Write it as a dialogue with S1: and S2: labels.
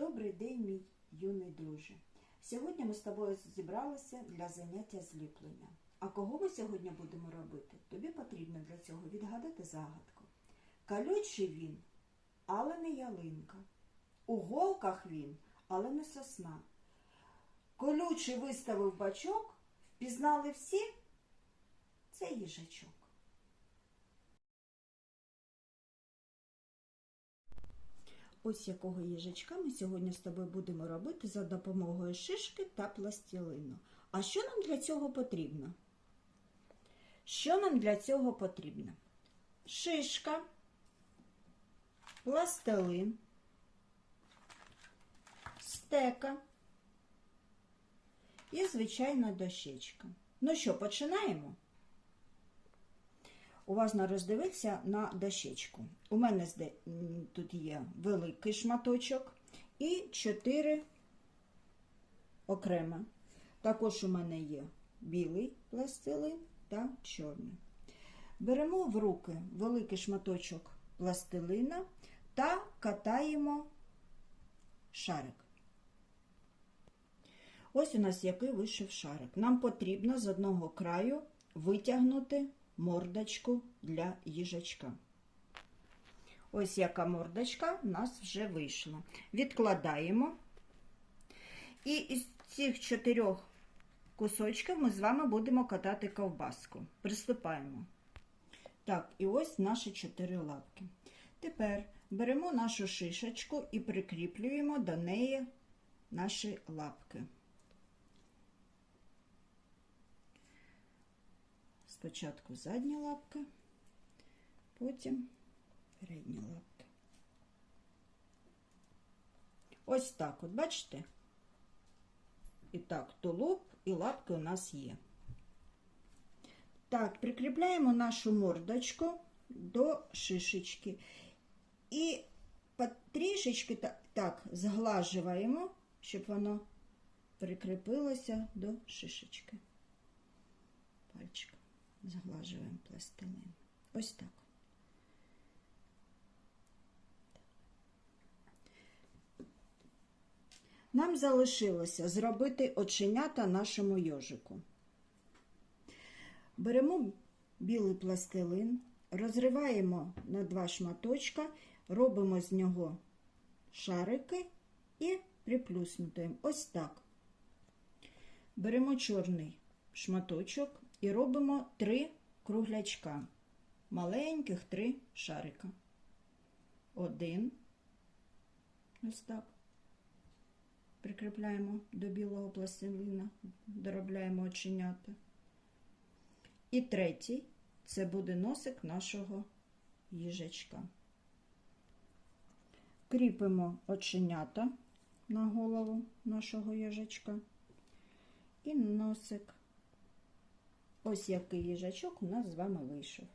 S1: Добрий день, мій юний друже. Сьогодні ми з тобою зібралися для заняття зліплення. А кого ми сьогодні будемо робити? Тобі потрібно для цього відгадати загадку. Колючий він, але не ялинка. У голках він, але не сосна. Колючий виставив бачок, впізнали всі. Це їжачок. Ось якого їжачка ми сьогодні з тобою будемо робити за допомогою шишки та пластилину. А що нам для цього потрібно? Що нам для цього потрібно? Шишка, пластилин, стека і звичайна дощечка. Ну що, починаємо? Уважно роздивитися на дощечку. У мене тут є великий шматочок і чотири окремо. Також у мене є білий пластилин та чорний. Беремо в руки великий шматочок пластилина та катаємо шарик. Ось у нас який вийшов шарик. Нам потрібно з одного краю витягнути мордочку для їжачка. Ось яка мордочка у нас вже вийшла. Відкладаємо. І із цих чотирьох кусочків ми з вами будемо катати ковбаску. Приступаємо. Так, і ось наші чотири лапки. Тепер беремо нашу шишечку і прикріплюємо до неї наші лапки. Спочатку задні лапки, потім передні лапки. Ось так, от бачите? І так, тулуб і лапки у нас є. Так, прикріпляємо нашу мордочку до шишечки. І потрішечки так, так зглажуємо, щоб воно прикріпилося до шишечки. Пальчиком зглажуємо пластилин. Ось так. Нам залишилося зробити оченята нашому йожику. Беремо білий пластилин, розриваємо на два шматочка, робимо з нього шарики і приплюснутуємо. Ось так. Беремо чорний шматочок і робимо три круглячка. Маленьких три шарика. Один. Ось так. Прикріпляємо до білого пластилина, доробляємо оченята. І третій це буде носик нашого їжачка. Кріпимо оченята на голову нашого їжачка і носик. Ось який їжачок у нас з вами вийшов.